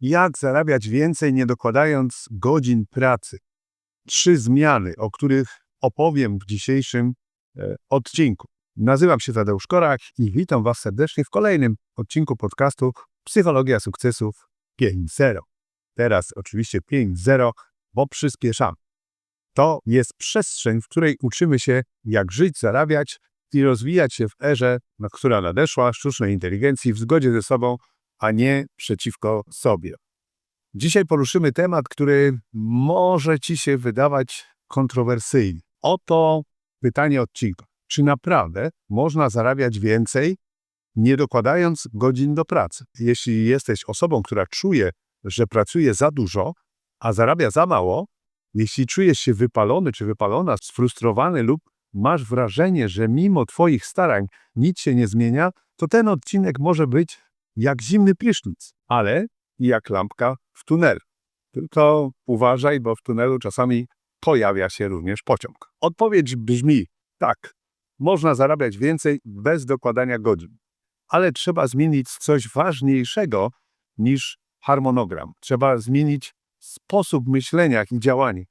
Jak zarabiać więcej, nie dokładając godzin pracy? Trzy zmiany, o których opowiem w dzisiejszym e, odcinku. Nazywam się Tadeusz Korak i witam Was serdecznie w kolejnym odcinku podcastu Psychologia Sukcesów 5.0. Teraz oczywiście 5.0, bo przyspieszamy. To jest przestrzeń, w której uczymy się, jak żyć, zarabiać i rozwijać się w erze, która nadeszła sztucznej inteligencji w zgodzie ze sobą, a nie przeciwko sobie. Dzisiaj poruszymy temat, który może Ci się wydawać kontrowersyjny. Oto pytanie odcinka. Czy naprawdę można zarabiać więcej, nie dokładając godzin do pracy? Jeśli jesteś osobą, która czuje, że pracuje za dużo, a zarabia za mało, jeśli czujesz się wypalony czy wypalona, sfrustrowany lub masz wrażenie, że mimo Twoich starań nic się nie zmienia, to ten odcinek może być jak zimny prysznic, ale jak lampka w tunelu. Tylko uważaj, bo w tunelu czasami pojawia się również pociąg. Odpowiedź brzmi tak. Można zarabiać więcej bez dokładania godzin, ale trzeba zmienić coś ważniejszego niż harmonogram. Trzeba zmienić sposób myślenia i działania.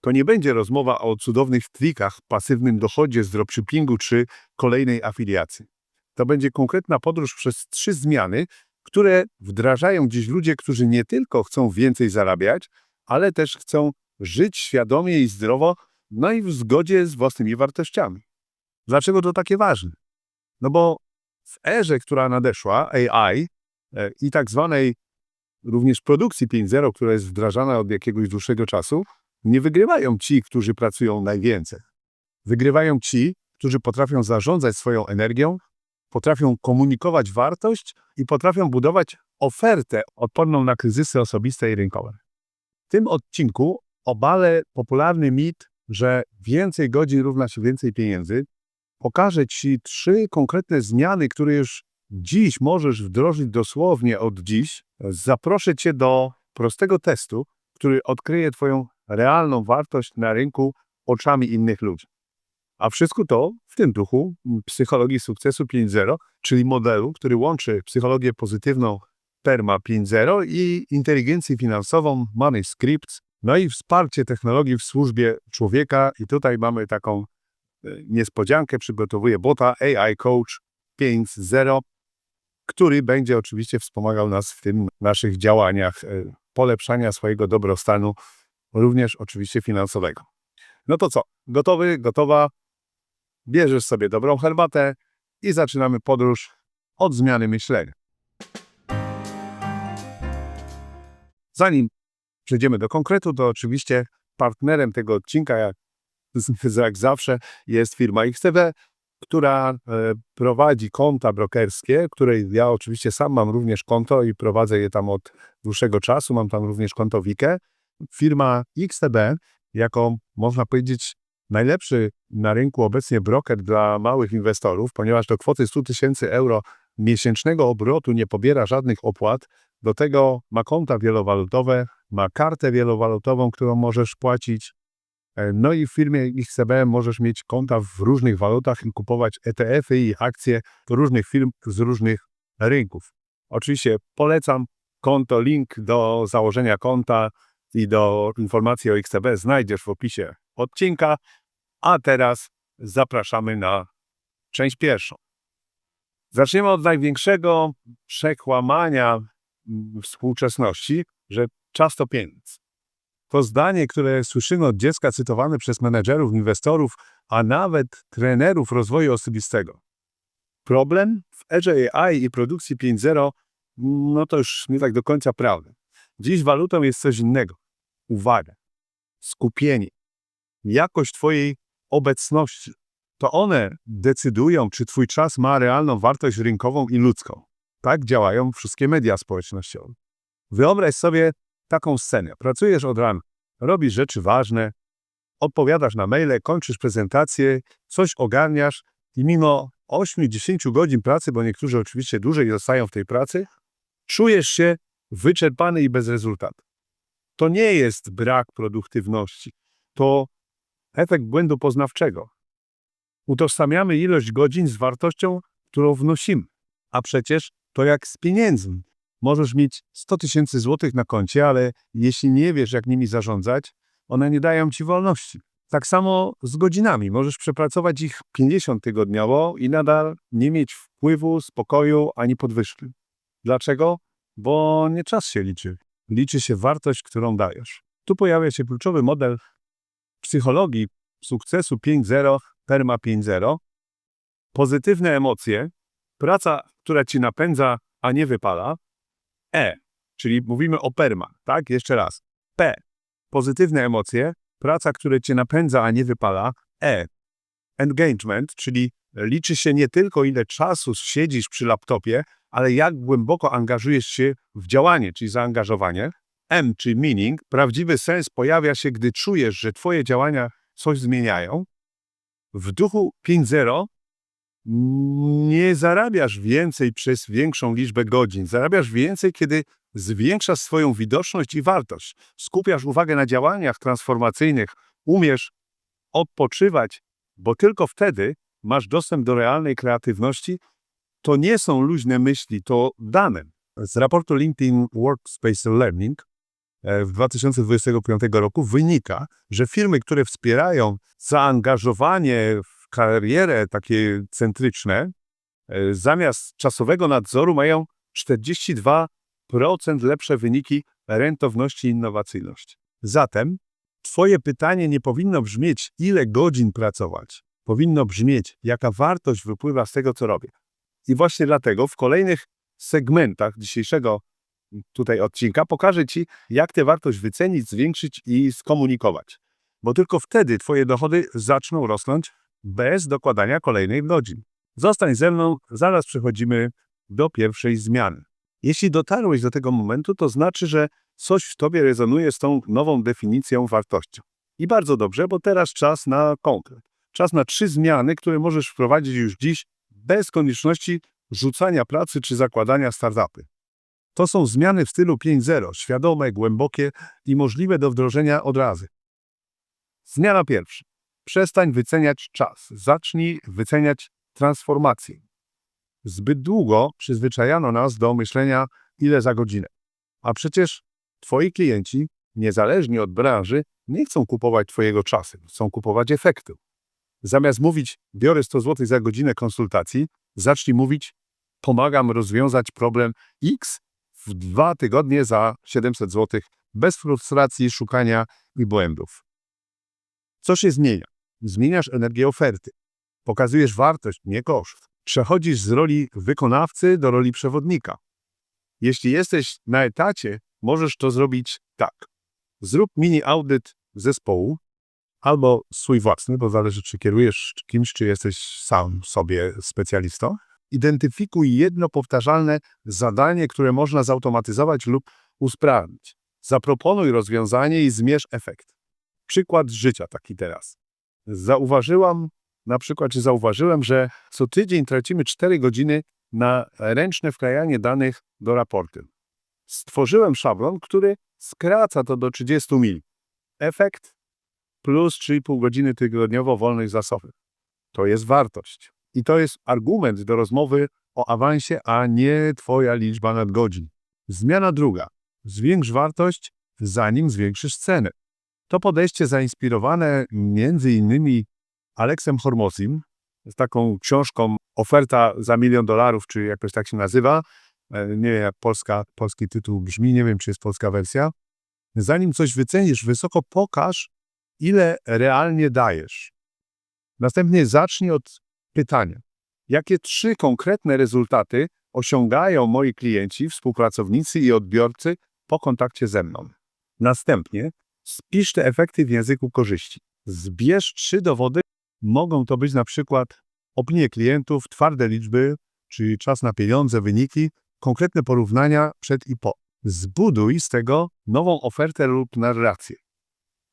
To nie będzie rozmowa o cudownych trikach, pasywnym dochodzie z dropshippingu czy kolejnej afiliacji. To będzie konkretna podróż przez trzy zmiany, które wdrażają dziś ludzie, którzy nie tylko chcą więcej zarabiać, ale też chcą żyć świadomie i zdrowo, no i w zgodzie z własnymi wartościami. Dlaczego to takie ważne? No bo w erze, która nadeszła, AI e, i tak zwanej również produkcji 5.0, która jest wdrażana od jakiegoś dłuższego czasu, nie wygrywają ci, którzy pracują najwięcej. Wygrywają ci, którzy potrafią zarządzać swoją energią, potrafią komunikować wartość i potrafią budować ofertę odporną na kryzysy osobiste i rynkowe. W tym odcinku obalę popularny mit, że więcej godzin równa się więcej pieniędzy. Pokażę Ci trzy konkretne zmiany, które już dziś możesz wdrożyć dosłownie od dziś. Zaproszę Cię do prostego testu, który odkryje Twoją realną wartość na rynku oczami innych ludzi. A wszystko to w tym duchu psychologii sukcesu 5.0, czyli modelu, który łączy psychologię pozytywną PERMA 5.0 i inteligencję finansową Money Scripts, no i wsparcie technologii w służbie człowieka. I tutaj mamy taką e, niespodziankę, przygotowuję bota AI Coach 5.0, który będzie oczywiście wspomagał nas w tym naszych działaniach e, polepszania swojego dobrostanu, również oczywiście finansowego. No to co? Gotowy, gotowa? Bierzesz sobie dobrą herbatę i zaczynamy podróż od zmiany myślenia. Zanim przejdziemy do konkretu, to oczywiście partnerem tego odcinka, jak, jak zawsze, jest firma XTB, która e, prowadzi konta brokerskie, której ja oczywiście sam mam również konto i prowadzę je tam od dłuższego czasu. Mam tam również konto Wike. Firma XTB, jako można powiedzieć najlepszy na rynku obecnie broker dla małych inwestorów, ponieważ do kwoty 100 tysięcy euro miesięcznego obrotu nie pobiera żadnych opłat. Do tego ma konta wielowalutowe, ma kartę wielowalutową, którą możesz płacić. E, No i w firmie XCB możesz mieć konta w różnych walutach i kupować ETF-y i akcje różnych firm z różnych rynków. Oczywiście polecam konto, link do założenia konta i do informacji o XCB znajdziesz w opisie odcinka. A teraz zapraszamy na część pierwszą. Zaczniemy od największego przekłamania mm, współczesności, że czas to pieniądz. To zdanie, które słyszymy od dziecka cytowane przez menedżerów, inwestorów, a nawet trenerów rozwoju osobistego. Problem w erze AI i produkcji 5.0, no to już nie tak do końca prawda. Dziś walutą jest coś innego. Uwaga, skupienie, jakość Twojej obecności. To one decydują, czy Twój czas ma realną wartość rynkową i ludzką. Tak działają wszystkie media społecznościowe. Wyobraź sobie taką scenę. Pracujesz od rana, robisz rzeczy ważne, odpowiadasz na maile, kończysz prezentację, coś ogarniasz i mimo 8-10 godzin pracy, bo niektórzy oczywiście dłużej zostają w tej pracy, czujesz się wyczerpany i bez rezultatu. To nie jest brak produktywności. To efekt błędu poznawczego. Utożsamiamy ilość godzin z wartością, którą wnosimy. A przecież to jak z pieniędzmi. Możesz mieć 100 tysięcy złotych na koncie, ale jeśli nie wiesz, jak nimi zarządzać, one nie dają ci wolności. Tak samo z godzinami. Możesz przepracować ich 50 tygodniowo i nadal nie mieć wpływu, spokoju ani podwyżki. Dlaczego? Bo nie czas się liczy. Liczy się wartość, którą dajesz. Tu pojawia się kluczowy model psychologii sukcesu 5.0, PERMA 5.0. Pozytywne emocje, praca, która ci napędza, a nie wypala. E, czyli mówimy o PERMA, tak? Jeszcze raz. P, pozytywne emocje, praca, która cię napędza, a nie wypala. E, engagement, czyli liczy się nie tylko ile czasu siedzisz przy laptopie, ale jak głęboko angażujesz się w działanie, czyli zaangażowanie. M, czyli meaning, prawdziwy sens pojawia się, gdy czujesz, że twoje działania coś zmieniają. W duchu 5.0 nie zarabiasz więcej przez większą liczbę godzin. Zarabiasz więcej, kiedy zwiększasz swoją widoczność i wartość. Skupiasz uwagę na działaniach transformacyjnych, umiesz odpoczywać, bo tylko wtedy masz dostęp do realnej kreatywności. To nie są luźne myśli, to dane. Z raportu LinkedIn Workspace Learning w 2025 roku wynika, że firmy, które wspierają zaangażowanie w karierę takie centryczne, e, zamiast czasowego nadzoru mają 42% lepsze wyniki rentowności i innowacyjność. Zatem Twoje pytanie nie powinno brzmieć, ile godzin pracować. Powinno brzmieć, jaka wartość wypływa z tego, co robię. I właśnie dlatego w kolejnych segmentach dzisiejszego tutaj odcinka pokażę Ci, jak tę wartość wycenić, zwiększyć i skomunikować. Bo tylko wtedy Twoje dochody zaczną rosnąć bez dokładania kolejnych godzin. Zostań ze mną, zaraz przechodzimy do pierwszej zmiany. Jeśli dotarłeś do tego momentu, to znaczy, że coś w Tobie rezonuje z tą nową definicją wartości. I bardzo dobrze, bo teraz czas na konkret. Czas na trzy zmiany, które możesz wprowadzić już dziś bez konieczności rzucania pracy czy zakładania startupy. To są zmiany w stylu 5.0, świadome, głębokie i możliwe do wdrożenia od razu. Zmiana pierwsza. Przestań wyceniać czas. Zacznij wyceniać transformację. Zbyt długo przyzwyczajano nas do myślenia, ile za godzinę. A przecież Twoi klienci, niezależnie od branży, nie chcą kupować Twojego czasu, chcą kupować efektu. Zamiast mówić, biorę 100 zł za godzinę konsultacji, zacznij mówić, pomagam rozwiązać problem X w dwa tygodnie za 700 zł, bez frustracji, szukania i błędów. Co się zmienia? Zmieniasz energię oferty. Pokazujesz wartość, nie koszt. Przechodzisz z roli wykonawcy do roli przewodnika. Jeśli jesteś na etacie, możesz to zrobić tak. Zrób mini audyt zespołu, albo swój własny, bo zależy, czy kierujesz kimś, czy jesteś sam sobie specjalistą. Identyfikuj jedno powtarzalne zadanie, które można zautomatyzować lub usprawnić. Zaproponuj rozwiązanie i zmierz efekt. Przykład życia taki teraz. Zauważyłam, na przykład, zauważyłem, że co tydzień tracimy 4 godziny na ręczne wklejanie danych do raportu. Stworzyłem szablon, który skraca to do 30 mil. Efekt plus 3,5 godziny tygodniowo wolnych zasobów. To jest wartość. I to jest argument do rozmowy o awansie, a nie Twoja liczba nadgodzin. Zmiana druga. Zwiększ wartość, zanim zwiększysz cenę. To podejście zainspirowane innymi Aleksem Hormosim, z taką książką Oferta za milion dolarów, czy jakoś tak się nazywa. E, Nie wiem, jak polska, polski tytuł brzmi, nie wiem, czy jest polska wersja. Zanim coś wycenisz wysoko, pokaż, ile realnie dajesz. Następnie zacznij od pytania. Jakie trzy konkretne rezultaty osiągają moi klienci, współpracownicy i odbiorcy po kontakcie ze mną? Następnie spisz te efekty w języku korzyści. Zbierz trzy dowody. Mogą to być na przykład opinie klientów, twarde liczby, czyli czas na pieniądze, wyniki, konkretne porównania przed i po. Zbuduj z tego nową ofertę lub narrację.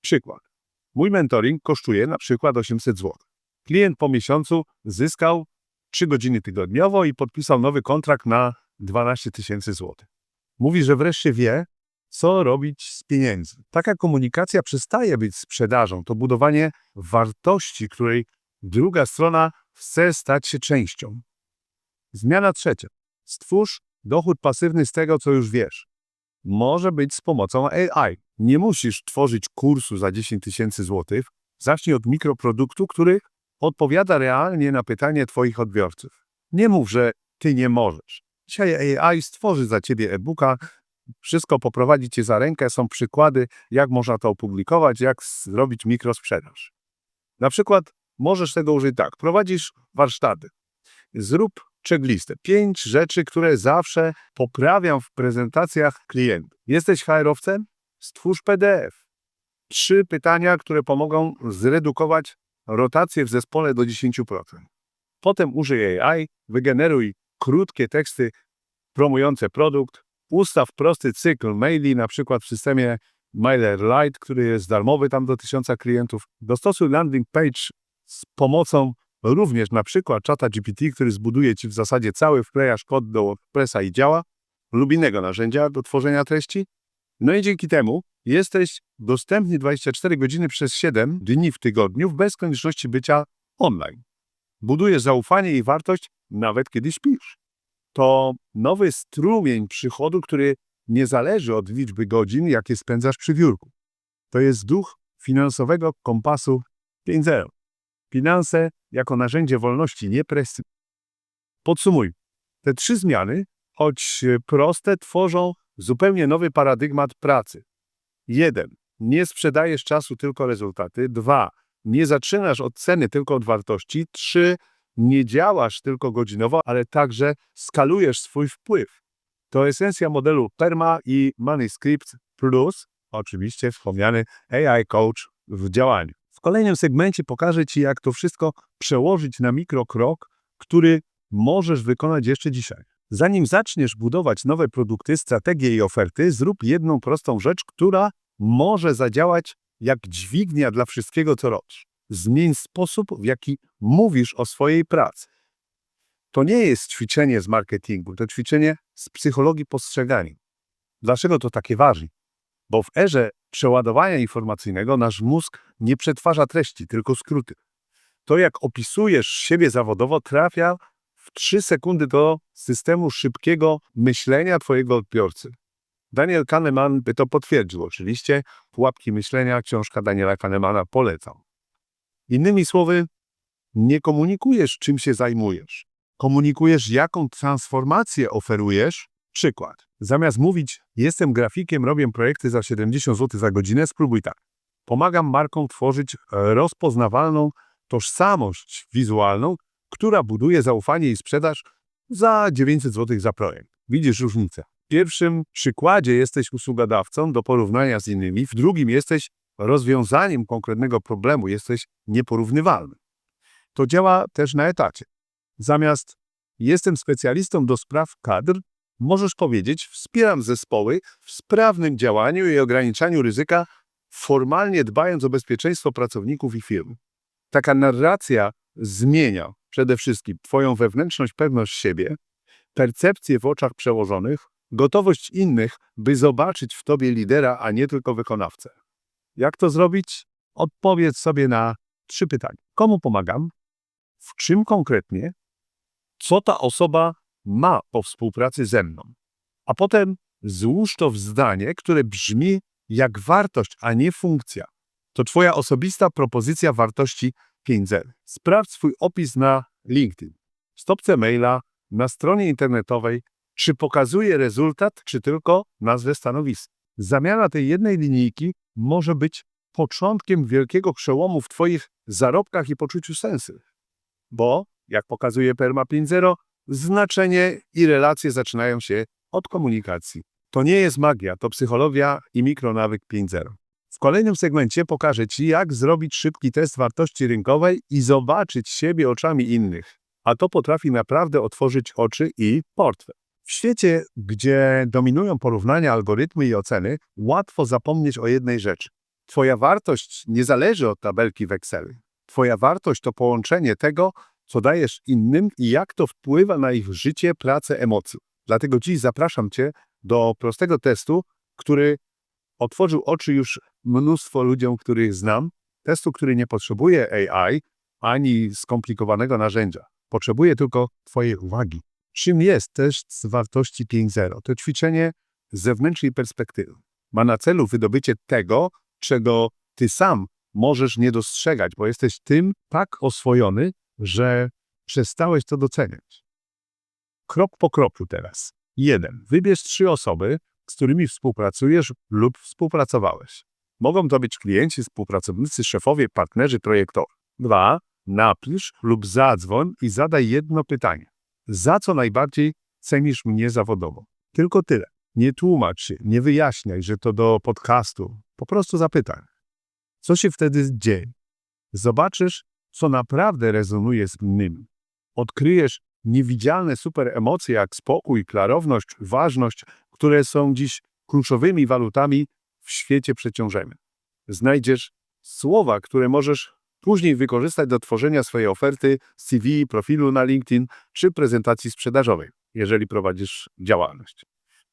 Przykład. Mój mentoring kosztuje na przykład 800 zł. Klient po miesiącu zyskał 3 godziny tygodniowo i podpisał nowy kontrakt na 12 tysięcy złotych. Mówi, że wreszcie wie, co robić z pieniędzy. Taka komunikacja przestaje być sprzedażą. To budowanie wartości, której druga strona chce stać się częścią. Zmiana trzecia. Stwórz dochód pasywny z tego, co już wiesz. Może być z pomocą AI. Nie musisz tworzyć kursu za 10 tysięcy złotych. Zacznij od mikroproduktu, który odpowiada realnie na pytanie Twoich odbiorców. Nie mów, że Ty nie możesz. Dzisiaj AI stworzy za Ciebie e-booka, wszystko poprowadzi Cię za rękę, są przykłady, jak można to opublikować, jak zrobić mikrosprzedaż. Na przykład możesz tego użyć tak. Prowadzisz warsztaty. Zrób checklistę. Pięć rzeczy, które zawsze poprawiam w prezentacjach klientów. Jesteś HR-owcem? Stwórz PDF. Trzy pytania, które pomogą zredukować rotację w zespole do 10%. Potem użyj AI, wygeneruj krótkie teksty promujące produkt, ustaw prosty cykl maili, na przykład w systemie MailerLite, który jest darmowy tam do 1000 klientów. Dostosuj landing page z pomocą również na przykład czata GPT, który zbuduje Ci w zasadzie cały, wklejasz kod do WordPressa i działa, lub innego narzędzia do tworzenia treści. No i dzięki temu jesteś dostępny 24 godziny przez 7 dni w tygodniu bez konieczności bycia online. Budujesz zaufanie i wartość nawet kiedy śpisz. To nowy strumień przychodu, który nie zależy od liczby godzin, jakie spędzasz przy biurku. To jest duch finansowego kompasu 5.0. Finanse jako narzędzie wolności, nie presji. Podsumuj. Te trzy zmiany, choć proste, tworzą zupełnie nowy paradygmat pracy. 1. Nie sprzedajesz czasu, tylko rezultaty. 2. Nie zaczynasz od ceny, tylko od wartości. 3. Nie działasz tylko godzinowo, ale także skalujesz swój wpływ. To esencja modelu Perma i Manuscript Plus, oczywiście wspomniany AI Coach w działaniu. W kolejnym segmencie pokażę Ci, jak to wszystko przełożyć na mikrokrok, który możesz wykonać jeszcze dzisiaj. Zanim zaczniesz budować nowe produkty, strategie i oferty, zrób jedną prostą rzecz, która może zadziałać jak dźwignia dla wszystkiego, co robisz. Zmień sposób, w jaki mówisz o swojej pracy. To nie jest ćwiczenie z marketingu, to ćwiczenie z psychologii postrzegania. Dlaczego to takie ważne? Bo w erze przeładowania informacyjnego nasz mózg nie przetwarza treści, tylko skróty. To, jak opisujesz siebie zawodowo, trafia w 3 sekundy do systemu szybkiego myślenia Twojego odbiorcy. Daniel Kahneman by to potwierdził. Oczywiście Pułapki myślenia, książka Daniela Kahnemana polecam. Innymi słowy, nie komunikujesz, czym się zajmujesz. Komunikujesz, jaką transformację oferujesz. Przykład. Zamiast mówić, jestem grafikiem, robię projekty za 70 zł za godzinę, spróbuj tak. Pomagam markom tworzyć rozpoznawalną tożsamość wizualną, która buduje zaufanie i sprzedaż za 900 zł za projekt. Widzisz różnicę. W pierwszym przykładzie jesteś usługodawcą do porównania z innymi, w drugim jesteś rozwiązaniem konkretnego problemu, jesteś nieporównywalny. To działa też na etacie. Zamiast jestem specjalistą do spraw kadr, możesz powiedzieć wspieram zespoły w sprawnym działaniu i ograniczaniu ryzyka, formalnie dbając o bezpieczeństwo pracowników i firm. Taka narracja zmienia przede wszystkim Twoją wewnętrzność, pewność siebie, percepcję w oczach przełożonych, gotowość innych, by zobaczyć w Tobie lidera, a nie tylko wykonawcę. Jak to zrobić? Odpowiedz sobie na trzy pytania. Komu pomagam? W czym konkretnie? Co ta osoba ma po współpracy ze mną? A potem złóż to w zdanie, które brzmi jak wartość, a nie funkcja. To Twoja osobista propozycja wartości 5.0. Sprawdź swój opis na LinkedIn, stopce maila, na stronie internetowej, czy pokazuje rezultat, czy tylko nazwę stanowiska. Zamiana tej jednej linijki może być początkiem wielkiego przełomu w Twoich zarobkach i poczuciu sensu. Bo, jak pokazuje Perma 5.0, znaczenie i relacje zaczynają się od komunikacji. To nie jest magia, to psychologia i mikronawyk 5.0. W kolejnym segmencie pokażę Ci, jak zrobić szybki test wartości rynkowej i zobaczyć siebie oczami innych. A to potrafi naprawdę otworzyć oczy i portfel. W świecie, gdzie dominują porównania, algorytmy i oceny, łatwo zapomnieć o jednej rzeczy. Twoja wartość nie zależy od tabelki w Excelu. Twoja wartość to połączenie tego, co dajesz innym i jak to wpływa na ich życie, pracę, emocje. Dlatego dziś zapraszam Cię do prostego testu, który otworzył oczy już mnóstwo ludziom, których znam. Testu, który nie potrzebuje AI ani skomplikowanego narzędzia. Potrzebuje tylko Twojej uwagi. Czym jest test z wartości 5.0? To ćwiczenie z zewnętrznej perspektywy. Ma na celu wydobycie tego, czego ty sam możesz nie dostrzegać, bo jesteś tym tak oswojony, że przestałeś to doceniać. Krok po kroku teraz. Jeden. Wybierz trzy osoby, z którymi współpracujesz lub współpracowałeś. Mogą to być klienci, współpracownicy, szefowie, partnerzy projektowi. Dwa. Napisz lub zadzwoń i zadaj jedno pytanie. Za co najbardziej cenisz mnie zawodowo? Tylko tyle. Nie tłumacz się, nie wyjaśniaj, że to do podcastu. Po prostu zapytaj. Co się wtedy dzieje? Zobaczysz, co naprawdę rezonuje z innymi. Odkryjesz niewidzialne super emocje jak spokój, klarowność, ważność, które są dziś kluczowymi walutami w świecie przeciążenia. Znajdziesz słowa, które możesz później wykorzystać do tworzenia swojej oferty, CV, profilu na LinkedIn czy prezentacji sprzedażowej, jeżeli prowadzisz działalność.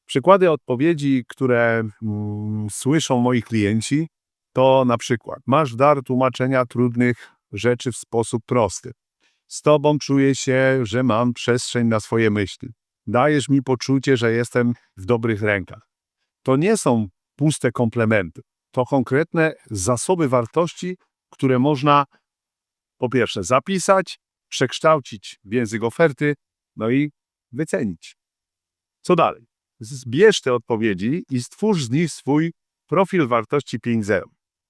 Przykłady odpowiedzi, które mm, słyszą moi klienci, to na przykład masz dar tłumaczenia trudnych rzeczy w sposób prosty. Z tobą czuję się, że mam przestrzeń na swoje myśli. Dajesz mi poczucie, że jestem w dobrych rękach. To nie są puste komplementy. To konkretne zasoby wartości, które można po pierwsze zapisać, przekształcić w język oferty, no i wycenić. Co dalej? Zbierz te odpowiedzi i stwórz z nich swój profil wartości 5.0.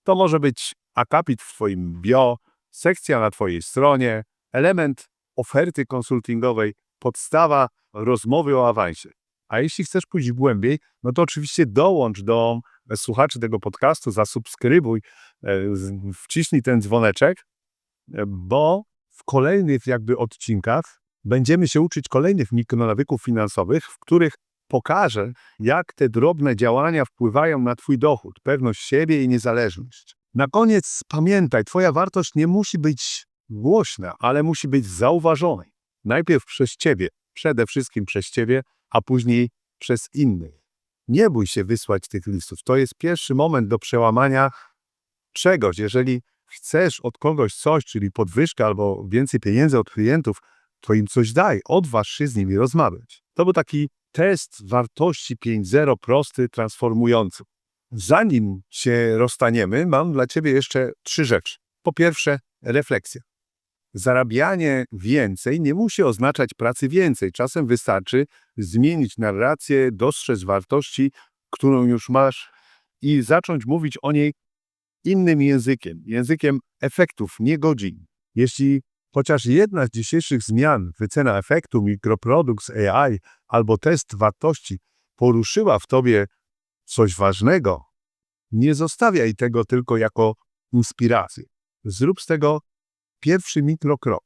To może być akapit w Twoim bio, sekcja na Twojej stronie, element oferty konsultingowej, podstawa rozmowy o awansie. A jeśli chcesz pójść głębiej, no to oczywiście dołącz do słuchaczy tego podcastu, zasubskrybuj, e, wciśnij ten dzwoneczek, e, bo w kolejnych jakby odcinkach będziemy się uczyć kolejnych mikronawyków finansowych, w których pokażę, jak te drobne działania wpływają na Twój dochód, pewność siebie i niezależność. Na koniec pamiętaj, Twoja wartość nie musi być głośna, ale musi być zauważona. Najpierw przez Ciebie, przede wszystkim przez Ciebie, a później przez innych. Nie bój się wysłać tych listów. To jest pierwszy moment do przełamania czegoś. Jeżeli chcesz od kogoś coś, czyli podwyżkę albo więcej pieniędzy od klientów, to im coś daj, odważ się z nimi rozmawiać. To był taki test wartości 5.0 prosty, transformujący. Zanim się rozstaniemy, mam dla Ciebie jeszcze trzy rzeczy. Po pierwsze, refleksja. Zarabianie więcej nie musi oznaczać pracy więcej. Czasem wystarczy zmienić narrację, dostrzec wartości, którą już masz i zacząć mówić o niej innym językiem, językiem efektów, nie godzin. Jeśli chociaż jedna z dzisiejszych zmian, wycena efektu, mikroprodukt z AI albo test wartości poruszyła w tobie coś ważnego, nie zostawiaj tego tylko jako inspiracji. Zrób z tego pierwszy mikrokrok.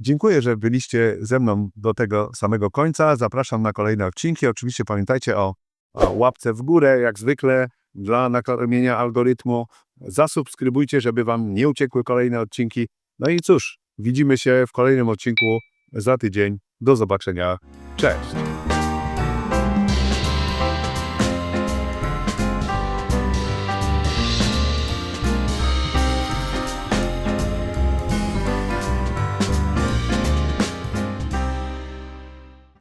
Dziękuję, że byliście ze mną do tego samego końca. Zapraszam na kolejne odcinki. Oczywiście pamiętajcie o, o łapce w górę, jak zwykle, dla nakarmienia algorytmu. Zasubskrybujcie, żeby Wam nie uciekły kolejne odcinki. No i cóż, widzimy się w kolejnym odcinku za tydzień. Do zobaczenia. Cześć!